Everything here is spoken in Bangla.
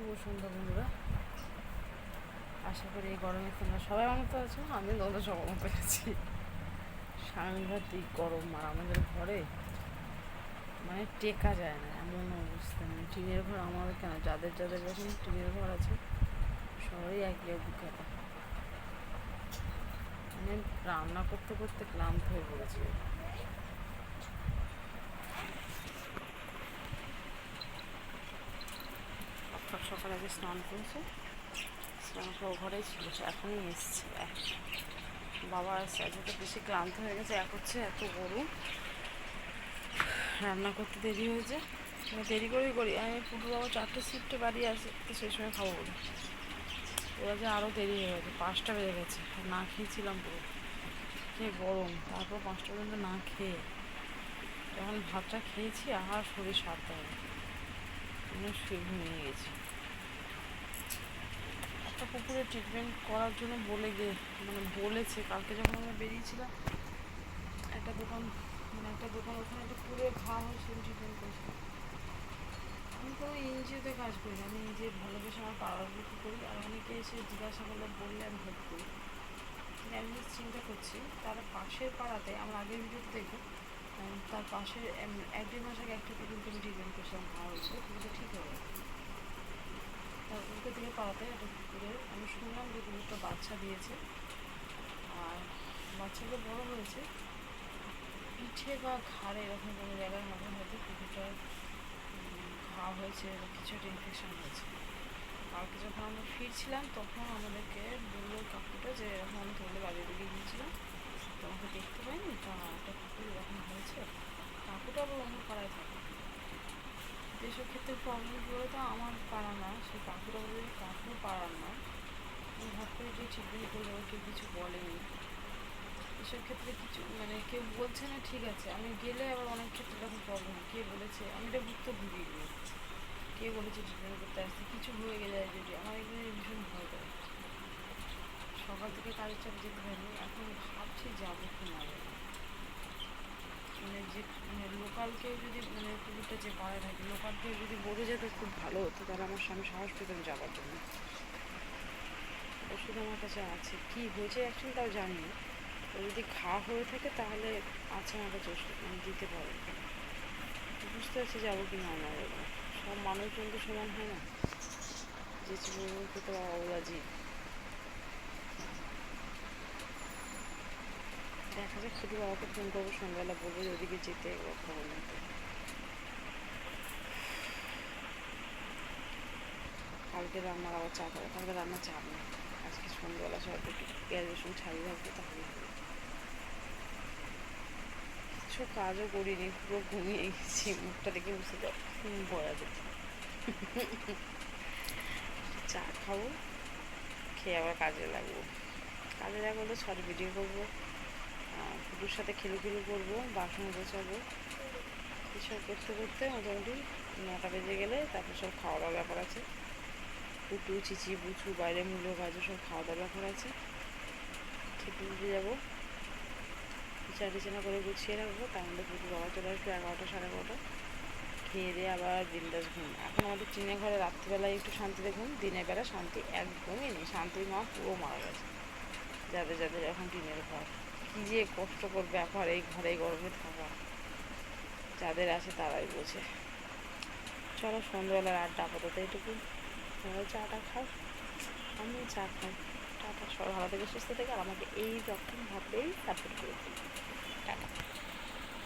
শুভ সন্ধ্যা, বন্ধুরা। আশা করি এই গরমে তোমরা সবাই মতো আছো আমি তোমাদের সবার মতো আছি। সাংঘাতিক গরম, আর আমাদের ঘরে মানে টেকা যায় না, এমন অবস্থা। মানে টিনের ঘর আমাদের কেন? যাদের যাদের যখন টিনের ঘর আছে, সবাই একই অভিজ্ঞতা। মানে রান্না করতে করতে ক্লান্ত হয়ে পড়েছে। সকাল আগে স্নান করেছে। স্নান করে ঘরেই ছিল এখনই এসছে। বাবা আসছে তো বেশি ক্লান্ত হয়ে গেছে, এক হচ্ছে এত গরু রান্না করতে দেরি হয়েছে। দেরি করেই করি। আমি পুটু বাবা চারটে শিফটে বাড়ি আসে, তো সেই সময় খাব বলি। ওরা যে আরও দেরি হয়ে গেছে, পাঁচটা বেজে গেছে না খেয়েছিলাম পুরো। কে গরম, তারপর পাঁচটা পর্যন্ত না খেয়ে। যখন ভাতটা খেয়েছি, আর শরীর সারতে হবে। শুয়ে ঘুমিয়ে গেছি। পুকুরে ট্রিটমেন্ট করার জন্য বলে গিয়ে মানে বলেছে। কালকে যখন আমরা বেরিয়েছিলাম, একটা দোকান মানে একটা দোকান ওখানে একটা পুরে ঘা হয় সেই ট্রিটমেন্ট করেছিলাম আমি কোনো এনজিওতে কাজ করি না, আমি নিজে ভালোবেসে আমার পাড়ার বুকি করি, আর অনেকে এসে জিজ্ঞাসা করলে বললে আমি হেল্প করি। কিন্তু আমি চিন্তা করছি, তার পাশের পাড়াতে, আমার আগের ভিডিওতে দেখো তার পাশে এম- এক দেড় মাস আগে একটা আমি ট্রিটমেন্ট করছিলাম ভালো হয়েছিল কুকুরটা ঠিক হয়ে গেছে। উল্টো দিকে পাড়াতে একটা কুকুরের আমি শুনলাম যে কুকুরটা বাচ্চা দিয়েছে। আর বাচ্চাগুলো বড় হয়েছে। পিঠে বা ঘাড়ে এরকম কোনো জায়গায় হবে হয়তো কুকুরটার ঘা হয়েছে কিছু একটা ইনফেকশন হয়েছে। কালকে যখন আমরা ফিরছিলাম, তখন আমাদেরকে বলল কাকুটা যে, এরকম আমি ধরলে বাড়ির দিকে গিয়েছিলাম। তোমাকে দেখতে পাইনি? তা একটা কুকুর এরকম হয়েছে? কাকুটা আবার অন্য পাড়ায় থাকে। যেসব ক্ষেত্রে প্রবলেমগুলো তো আমার পাড়া না সেই কাকুরা বলে কাকুর পাড়ার না। হট করে ট্রিটমেন্ট করে যাব কেউ কিছু বলেনি। এসব ক্ষেত্রে কিছু মানে কেউ বলছে না ঠিক আছে, আমি গেলে আবার অনেক ক্ষেত্রে এরকম প্রবলেম কে বলেছে? আমি এটা ভুক্তভোগী কে বলেছে ট্রিটমেন্ট করতে আসতে কিছু হয়ে গেলে যদি আমার এগুলো ভীষণ ভয় করে। সকাল থেকে কাজের চাপ যেতে পারিনি, এখন ভাবছি যাব কি না মানে যে মানে লোকাল কেউ যদি মানে কুকুরটা যে পাড়ায় থাকে লোকাল কেউ যদি বলে যেত খুব ভালো হতো, তাহলে আমার স্বামী সাহস পেতেন যাওয়ার জন্য। ওষুধ আমার কাছে আছে। কী হয়েছে অ্যাকচুয়ালি তাও জানি না। ও যদি ঘা হয়ে থাকে তাহলে আছে আমার কাছে ওষুধ মানে দিতে পারে বুঝতে পারছি যাব কি না যাব সব মানুষজন তো সমান হয় না। যে জীবনকে তো অবলাজি দেখা যাক শুধু বাবাকে ফোন করব, সন্ধ্যাবেলা বলব ওদিকে যেতে খবর নিতে। কালকে রান্নার আবার চাপ হবে কালকে রান্না চাপ নেই। আজকে সন্ধ্যাবেলা সবাই একটু পেঁয়াজ ছাড়িয়ে রাখব তাহলে হবে। কিছু কাজও করিনি, পুরো ঘুমিয়ে গেছি, মুখটা দেখে যাও ঘুম পড়া যেত। চা খাব, খেয়ে আবার কাজে লাগবো। কাজে লাগবো তো শর্ট ভিডিও করব। ফুটুর সাথে খেলু খেলু করব, বাসন গোছাবো। এসব করতে করতে মোটামুটি নটা বেজে গেলে তারপর সব খাওয়া দাওয়ার ব্যাপার আছে। পুটু চিচি, বুচু, বাইরে মূল্য গাজু সব খাওয়া দাওয়ার ব্যাপার আছে। খেতে দিতে যাব। বিছানা টিছানা করে গুছিয়ে রাখব, তার মধ্যে পুটু বাবা চলে আসবে এগারোটা, সাড়ে এগারোটা। খেয়ে দিয়ে আবার বিন্দাস ঘুম। এখন আমাদের টিনের ঘরে রাত্রিবেলায় একটু শান্তিতে ঘুম দিনের বেলা শান্তি একদমই নেই। শান্তির মা পুরো মারা গেছে। যাদের যাদের এখন টিনের ঘর। কী যে কষ্টকর এখন এই ঘরে গরমে থাকা। যাদের আছে তারাই বোঝে। চলো সন্ধ্যাবেলার আড্ডা আপাতত এইটুকু তোমরা চাটা খাও। আমিও চা খাই। টাটা। সব ভালো থেকে, সুস্থ থেকে। আর আমাকে এই রকম ভাবেই সাপোর্ট করে দিই টাটা।